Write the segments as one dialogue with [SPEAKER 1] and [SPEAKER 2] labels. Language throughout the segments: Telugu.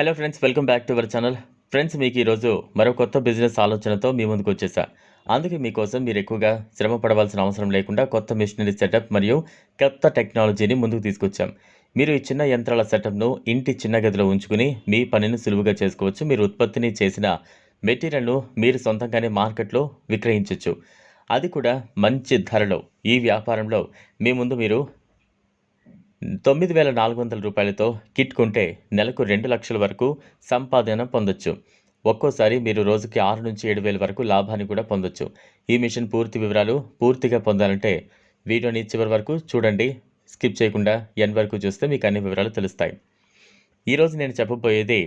[SPEAKER 1] Hello friends welcome back to our channel friends మీకు ఈరోజు మరో కొత్త బిజినెస్ ఆలోచనతో మీ ముందుకు వచ్చేసా. అందుకే మీకోసం మీరు ఎక్కువగా శ్రమ పడవలసిన అవసరం లేకుండా కొత్త మిషనరీ సెటప్ మరియు కొత్త టెక్నాలజీని ముందుకు తీసుకొచ్చాం. మీరు ఈ చిన్న యంత్రాల సెటప్ను ఇంటి చిన్న గదిలో ఉంచుకుని మీ పనిని సులువుగా చేసుకోవచ్చు. మీరు ఉత్పత్తిని చేసిన మెటీరియల్ను మీరు సొంతంగానే మార్కెట్లో విక్రయించవచ్చు అది కూడా మంచి ధరలో. ఈ వ్యాపారంలో మీ ముందు మీరు తొమ్మిది వేల నాలుగు వందల రూపాయలతో కిట్ కొంటే నెలకు రెండు లక్షల వరకు సంపాదన పొందొచ్చు. ఒక్కోసారి మీరు రోజుకి ఆరు నుంచి ఏడు వేల వరకు లాభాన్ని కూడా పొందొచ్చు. ఈ మిషన్ పూర్తి వివరాలు పూర్తిగా పొందాలంటే వీడియోని చివరి వరకు చూడండి. స్కిప్ చేయకుండా ఎన్ వరకు చూస్తే మీకు అన్ని వివరాలు తెలుస్తాయి. ఈరోజు నేను చెప్పబోయేది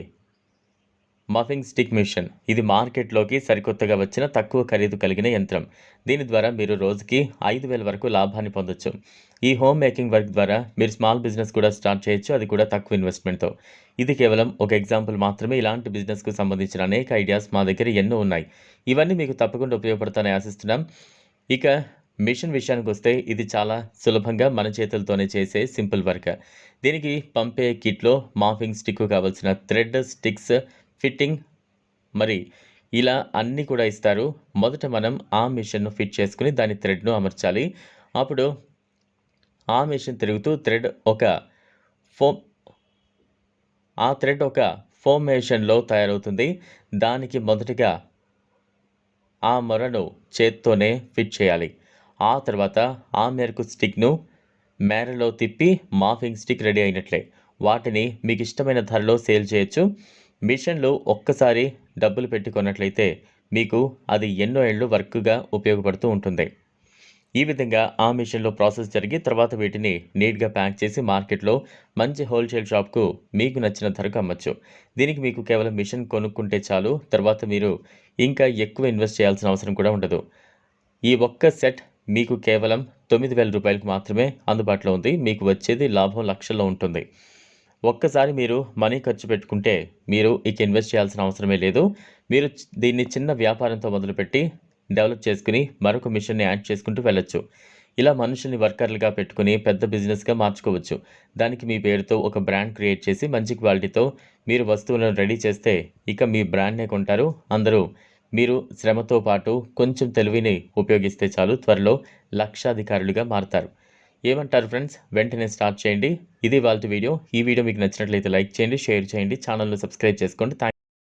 [SPEAKER 1] మఫింగ్ స్టిక్ మిషన్. ఇది మార్కెట్లోకి సరికొత్తగా వచ్చిన తక్కువ ఖరీదు కలిగిన యంత్రం. దీని ద్వారా మీరు రోజుకి ఐదు వేల వరకు లాభాన్ని పొందొచ్చు. ఈ హోమ్ మేకింగ్ వర్క్ ద్వారా మీరు స్మాల్ బిజినెస్ కూడా స్టార్ట్ చేయొచ్చు. అది కూడా తక్కువ ఇన్వెస్ట్మెంట్తో. ఇది కేవలం ఒక ఎగ్జాంపుల్ మాత్రమే. ఇలాంటి బిజినెస్కు సంబంధించిన అనేక ఐడియాస్ మా దగ్గర ఎన్నో ఉన్నాయి. ఇవన్నీ మీకు తప్పకుండా ఉపయోగపడతాయని ఆశిస్తున్నాం. ఇక మిషన్ విషయానికి వస్తే ఇది చాలా సులభంగా మన చేతులతోనే చేసే సింపుల్ వర్క్. దీనికి పంపే కిట్లో మాఫింగ్ స్టిక్ కావాల్సిన థ్రెడ్ స్టిక్స్ ఫిట్టింగ్? మరి ఇలా అన్నీ కూడా ఇస్తారు. మొదట మనం ఆ మిషన్ను ఫిట్ చేసుకుని దాని థ్రెడ్ను అమర్చాలి. అప్పుడు ఆ మిషన్ తిరుగుతూ థ్రెడ్ ఒక ఫోమ్ ఆ థ్రెడ్ ఒక ఫోమేషన్లో తయారవుతుంది. దానికి మొదటిగా ఆ మొరను చేత్తోనే ఫిట్ చేయాలి. ఆ తర్వాత ఆ మేరకు స్టిక్ను మేరలో తిప్పి మాఫింగ్ స్టిక్ రెడీ అయినట్లే. వాటిని మీకు ఇష్టమైన ధరలో సేల్ చేయొచ్చు. మిషన్లు ఒక్కసారి డబ్బులు పెట్టుకున్నట్లయితే మీకు అది ఎన్నో ఏళ్ళు వర్క్గా ఉపయోగపడుతూ ఉంటుంది. ఈ విధంగా ఆ మిషన్లో ప్రాసెస్ జరిగి తర్వాత వీటిని నీట్గా ప్యాక్ చేసి మార్కెట్లో మంచి హోల్సేల్ షాప్కు మీకు నచ్చిన ధరకు అమ్మచ్చు. దీనికి మీకు కేవలం మిషన్ కొనుక్కుంటే చాలు తర్వాత మీరు ఇంకా ఎక్కువ ఇన్వెస్ట్ చేయాల్సిన అవసరం కూడా ఉండదు. ఈ ఒక్క సెట్ మీకు కేవలం తొమ్మిది వేల రూపాయలకు మాత్రమే అందుబాటులో ఉంది. మీకు వచ్చేది లాభం లక్షల్లో ఉంటుంది. ఒక్కసారి మీరు మనీ ఖర్చు పెట్టుకుంటే మీరు ఇక ఇన్వెస్ట్ చేయాల్సిన అవసరమే లేదు. మీరు దీన్ని చిన్న వ్యాపారంతో మొదలుపెట్టి డెవలప్ చేసుకుని మరొక మిషన్ని యాడ్ చేసుకుంటూ వెళ్ళొచ్చు. ఇలా మనుషుల్ని వర్కర్లుగా పెట్టుకుని పెద్ద బిజినెస్గా మార్చుకోవచ్చు. దానికి మీ పేరుతో ఒక బ్రాండ్ క్రియేట్ చేసి మంచి క్వాలిటీతో మీరు వస్తువులను రెడీ చేస్తే ఇక మీ బ్రాండ్నే కొంటారు. అందరూ మీరు శ్రమతో పాటు కొంచెం తెలివిని ఉపయోగిస్తే చాలు. త్వరలో లక్షాధికారులుగా మారతారు. ఏమంటారు ఫ్రెండ్స్? వెంటనే స్టార్ట్ చేయండి. ఇది వాళ్ళ వీడియో. ఈ వీడియో మీకు నచ్చినట్లయితే లైక్ చేయండి షేర్ చేయండి ఛానల్ను సబ్స్క్రైబ్ చేసుకోండి. థ్యాంక్